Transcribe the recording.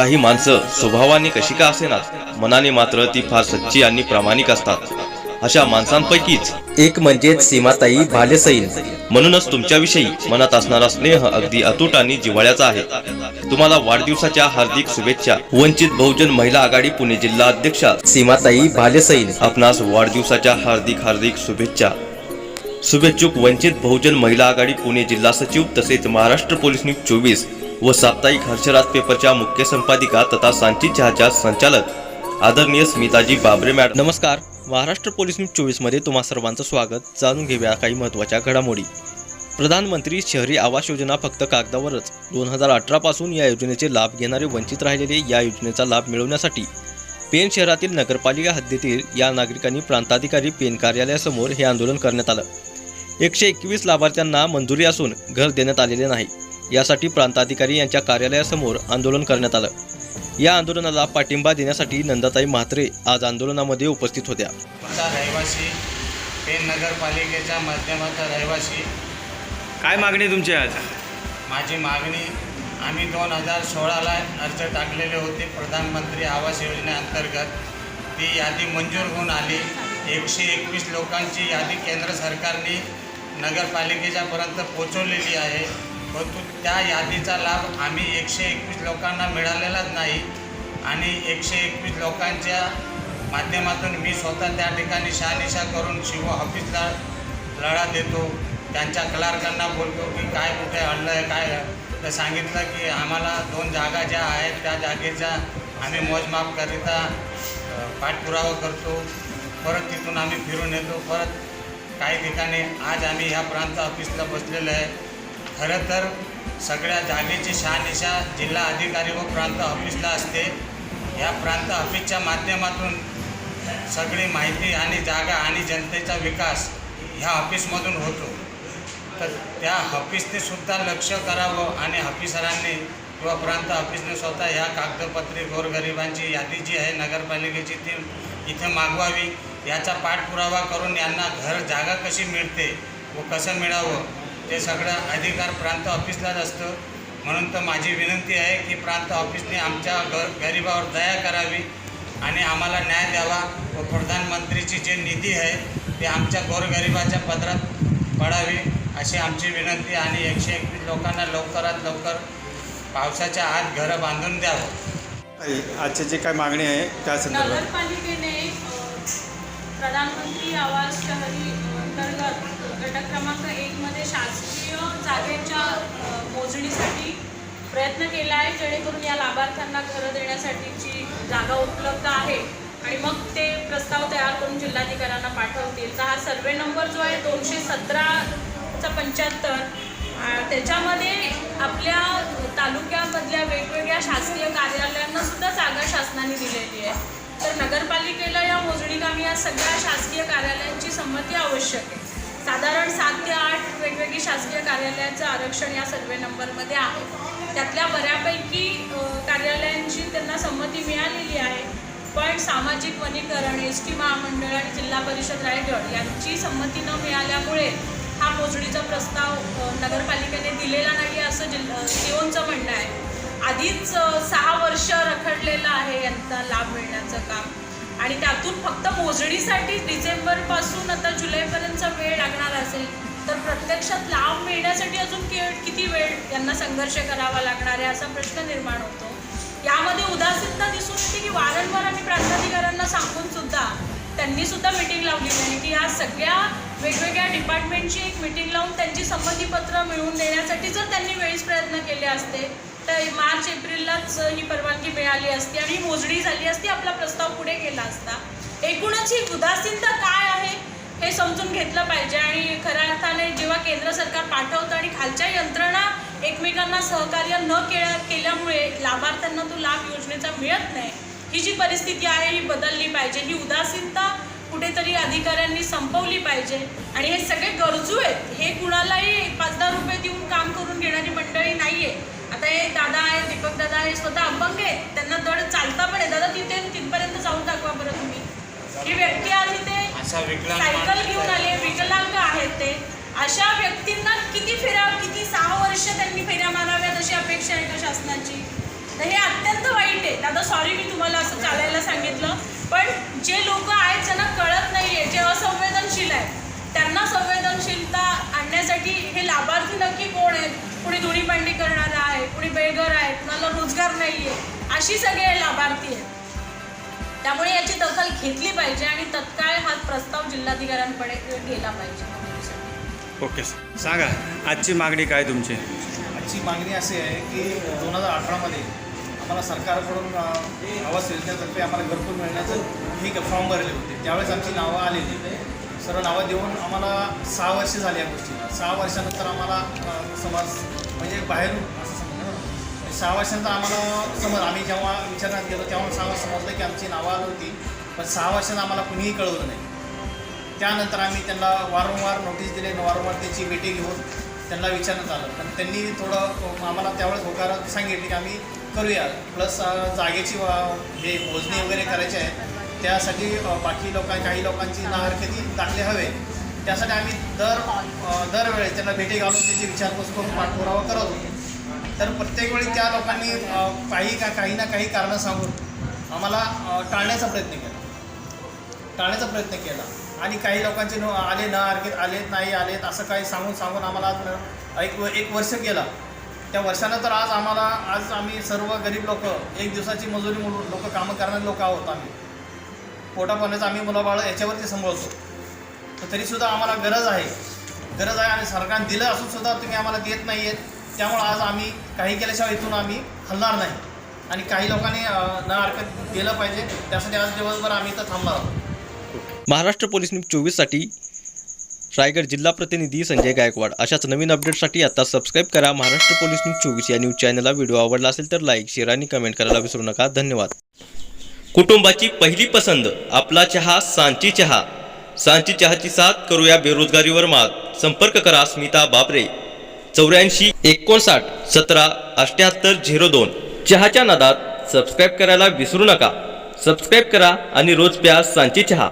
काही माणसं स्वभावाने कशी का असेनात? मनाने मात्र ती फार सच्ची आणि प्रामाणिक असतात. अशा माणसांपैकीच एक म्हणजेच सीमाताई भालेसैन. म्हणूनच तुमच्याविषयी मनात असणारा स्नेह अगदी अतूट आणि जिव्हाळ्याचा आहे. तुम्हाला वाढदिवसाच्या हार्दिक शुभेच्छा. वंचित बहुजन महिला आघाडी पुणे जिल्हा अध्यक्षा सीमाताई भालेसैन. आपणास वाढदिवसाच्या हार्दिक हार्दिक शुभेच्छा. शुभेच्छुक वंचित बहुजन महिला आघाडी पुणे जिल्हा सचिव तसेच महाराष्ट्र पोलीस न्यूज चोवीस. व साप्ताहिक हर्षराज पेपरच्या मुख्य संपादिका तथा सांची चहाच्या संचालक आदरणीय स्मिताजी बाबरे मॅडम. नमस्कार. महाराष्ट्र पोलीस न्यूज चोवीसमध्ये तुम्हा सर्वांचं स्वागत. जाणून घेऊया काही महत्त्वाच्या घडामोडी. प्रधानमंत्री शहरी आवास योजना फक्त कागदावरच. दोन हजार अठरा पासून या योजनेचे लाभ घेणारे वंचित राहिलेले या योजनेचा लाभ मिळवण्यासाठी पेन शहरातील नगरपालिका हद्दीतील या नागरिकांनी प्रांताधिकारी पेन कार्यालयासमोर हे आंदोलन करण्यात आलं. एकशे एकवीस लाभार्थ्यांना मंजुरी असून घर देण्यात आलेले नाही. यासाठी प्रांताधिकारी यांच्या कार्यालयासमोर आंदोलन करण्यात आलं. या आंदोलनाला पाठिंबा देण्यासाठी नंदाताई म्हात्रे आज आंदोलनामध्ये उपस्थित होत्या. रहिवासी पेन नगरपालिकेच्या माध्यमाचा रहिवासी. काय मागणी आहे तुमची आज? माझी मागणी आम्ही दोन हजार सोळाला अर्ज टाकलेले होते प्रधानमंत्री आवास योजनेअंतर्गत ती यादी मंजूर होऊन आली. एकशे एकवीस लोकांची यादी केंद्र सरकारने नगरपालिकेच्यापर्यंत पोचवलेली आहे. परंतु त्या यादीचा लाभ आम्ही एकशे एकवीस लोकांना मिळालेलाच नाही. आणि एकशे एकवीस लोकांच्या माध्यमातून मी स्वतः त्या ठिकाणी शहानिशा करून शिव ऑफिसला लढा देतो. त्यांच्या क्लार्कांना बोलतो की काय कुठे अडलं आहे काय तर सांगितलं की आम्हाला दोन जागा ज्या आहेत त्या जागेचा आम्ही मोजमापकरिता पाठपुरावा करतो. परत तिथून आम्ही फिरून येतो. परत काही ठिकाणी आज आम्ही ह्या प्रांत ऑफिसला बसलेलो आहे. खरं तर सगळ्या जागेची शहानिशा जिल्हा अधिकारी व प्रांत ऑफिसला असते. या प्रांत ऑफिसच्या माध्यमातून सगळी माहिती आणि जागा आणि जनतेचा विकास ह्या ऑफिसमधून होतो. तर त्या ऑफिसने सुद्धा लक्ष करावं आणि ऑफिसरांनी किंवा प्रांत ऑफिसने स्वतः ह्या कागदपत्रे गोरगरिबांची यादी जी आहे नगरपालिकेची ती इथे मागवावी. याचा पाठपुरावा करून यांना घर जागा कशी मिळते व कसं मिळावं ते सगळं अधिकार प्रांत ऑफिसलाच असतं. म्हणून तर माझी विनंती आहे की प्रांत ऑफिसने आमच्या ग गरिबावर दया करावी आणि आम्हाला न्याय द्यावा व प्रधानमंत्रीची जे निधी आहे ते आमच्या गोरगरिबाच्या पदरात पडावी अशी आमची विनंती आणि एकशे एकवीस लोकांना लवकरात लवकर पावसाच्या आत घरं बांधून द्यावं. आजची जी काय मागणी आहे त्या संदर्भात. नगरपालिकेने प्रधानमंत्री आवास शहरी अंतर्गत घटक क्रमांक एकमध्ये शासकीय जागेच्या मोजणीसाठी प्रयत्न केला आहे जेणेकरून या लाभार्थ्यांना घरं देण्यासाठीची जागा उपलब्ध आहे. आणि मग ते प्रस्ताव तयार करून जिल्हाधिकाऱ्यांना पाठवतील. तर हा सर्वे नंबर जो आहे दोनशे सतराचा पंच्याहत्तर त्याच्यामध्ये आपल्या तालुक्यामधल्या वेगवेगळ्या शासकीय कार्यालयांना सुद्धा जागा शासनाने दिलेली आहे. तर नगरपालिकेला या सगळ्या शासकीय कार्यालयांची संमती आवश्यक आहे. साधारण सात ते आठ वेगवेगळी शासकीय कार्यालयाचं आरक्षण या सर्वे नंबरमध्ये आहे. त्यातल्या बऱ्यापैकी कार्यालयांची त्यांना संमती मिळालेली आहे. पण सामाजिक वनीकरण एस टी महामंडळ आणि जिल्हा परिषद रायगड यांची संमती न मिळाल्यामुळे हा मोजणीचा प्रस्ताव नगरपालिकेने दिलेला नाही असं जिल्हा सिओनचं म्हणणं आहे. आधीच सहा वर्ष रखडलेलं आहे यांचा लाभ मिळणार आणि त्यातून फक्त मोजणीसाठी डिसेंबरपासून आता जुलैपर्यंतचा वेळ लागणार असेल तर प्रत्यक्षात लाभ मिळण्यासाठी अजून किती वेळ यांना संघर्ष करावा लागणार आहे असा प्रश्न निर्माण होतो. यामध्ये उदासीनता दिसून येते की वारंवार आणि प्रांताधिकाऱ्यांना सांगून सुद्धा त्यांनी सुद्धा मिटिंग लावली नाही की या सगळ्या वेगवेगळ्या डिपार्टमेंटची एक मिटिंग लावून त्यांची संमतीपत्र मिळवून देण्यासाठी जर त्यांनी वेळीच प्रयत्न केले असते तर मार्च एप्रिललाच ही परवानगी मिळाली असती आणि मोजणी झाली असती आपला प्रस्ताव पुढे गेला असता. एकूणच ही उदासीनता काय आहे हे समजून घेतलं पाहिजे आणि खऱ्या अर्थाने जेव्हा केंद्र सरकार पाठवतं आणि खालच्या यंत्रणा एकमेकांना सहकार्य न केल्या केल्यामुळे लाभार्थ्यांना तो लाभ योजनेचा मिळत नाही. ही जी परिस्थिती आहे ही बदलली पाहिजे. ही उदासीनता कुठेतरी अधिकाऱ्यांनी संपवली पाहिजे. आणि हे सगळे गरजू आहेत. हे कुणालाही पाच दहा रुपये देऊन काम करून घेणारी मंडळी नाही आहे आता हे दादा आहे दीपक दादा हे स्वतः अपंग आहेत त्यांना धड चालता पण आहे. दादा तिथे तिथपर्यंत जाऊन दाखवा बरं तुम्ही. ही व्यक्ती असा विकलांग सायकल घेऊन. आले विकलांग आहेत ते. अशा व्यक्तींना किती फेऱ्या किती सहा वर्ष त्यांनी फेऱ्या माराव्यात अशी अपेक्षा आहे का शासनाची? तर हे अत्यंत वाईट आहे. आता सॉरी मी तुम्हाला असं चालायला सांगितलं पण जे लोक आहेत ज्यांना कळत नाही आहे जे असंवेदनशील आहेत त्यांना संवेदनशीलता आणण्यासाठी हे लाभार्थी नक्की कोण आहेत? कुणी धुणी भांडी करणारा आहे कुणी बेघर आहे कुणाला रोजगार नाही आहे अशी सगळे लाभार्थी आहेत. त्यामुळे याची दखल घेतली पाहिजे आणि तत्काळ हा प्रस्ताव जिल्हाधिकाऱ्यांकडे गेला पाहिजे. Okay sir. सांगा आजची मागणी काय तुमची? आजची मागणी अशी आहे की दोन हजार अठरामध्ये आम्हाला सरकारकडून आवास योजनेतर्फे आम्हाला घरकुल मिळण्याचं हे फॉर्म भरले होते. त्यावेळेस आमची नावं आलेली. सर्व नावं देऊन आम्हाला सहा वर्ष झाली या गोष्टीला. सहा वर्षानंतर आम्हाला समज म्हणजे बाहेरून असं म्हणजे सहा वर्षांचा आम्हाला समज आम्ही जेव्हा विचारण्यात गेलो तेव्हा सहा समजलं की आमची नावं आली होती. पण सहा वर्षांना आम्हाला कुणीही कळवलं नाही. त्यानंतर आम्ही त्यांना वारंवार नोटीस दिले वारंवार त्याची भेटी घेऊन त्यांना विचारण्यात आलं. पण त्यांनी थोडं आम्हाला त्यावेळेस होकारात सांगितले की आम्ही करूया. प्लस जागेची वा- हे मोजणी वगैरे करायची आहे. त्यासाठी बाकी लोकां काही लोकांची नाहरकती दाखले हवे. त्यासाठी आम्ही दर दरवेळेस त्यांना भेटी घालून त्याची विचारपूस करून पाठपुरावा करत होतो. तर प्रत्येक वेळी त्या लोकांनी काही का काही ना काही कारणं सांगून आम्हाला टाळण्याचा प्रयत्न केला. टाळण्याचा प्रयत्न केला. आणि काही लोकांचे न आले न आर्केत आलेत नाही आलेत असं काही सांगून सांगून आम्हाला आज न- एक व- एक वर्ष गेला. त्या वर्षानंतर आज आम्हाला आज आम्ही सर्व गरीब लोक एक दिवसाची मजुरी म्हणून लोक कामं करणारे लोक आहोत आम्ही. पोटापाण्याचं आम्ही मुलाबाळ याच्यावरती सांभाळतो. तर तरीसुद्धा आम्हाला गरज आहे. गरज आहे आणि सरकारने दिलं असूनसुद्धा तुम्ही आम्हाला देत नाही आहेत त्यामुळं आज आम्ही काही केल्याशिवाय इथून आम्ही हलणार नाही. आणि काही लोकांनी अं, न हरकत केलं पाहिजे. त्यासाठी आज दिवसभर आम्ही इथं थांबणार आहोत. महाराष्ट्र पोलीस न्यूज चोवीससाठी रायगड जिल्हा प्रतिनिधी संजय गायकवाड. अशाच नवीन अपडेटसाठी आता सबस्क्राईब करा महाराष्ट्र पोलीस न्यूज चोवीस या न्यूज चॅनलला. व्हिडिओ आवडला असेल तर लाईक शेअर आणि कमेंट करायला विसरू नका. धन्यवाद. कुटुंबाची पहिली पसंद आपला चहा सांची चहा. सांची चहाची साथ करूया बेरोजगारीवर मात. संपर्क करा स्मिता बाबरे चौऱ्याऐंशी एकोणसाठ सतरा अठ्याहत्तर झिरो दोन. चहाच्या नादात सबस्क्राईब करायला विसरू नका. सबस्क्राईब करा आणि रोज प्या सांची चहा.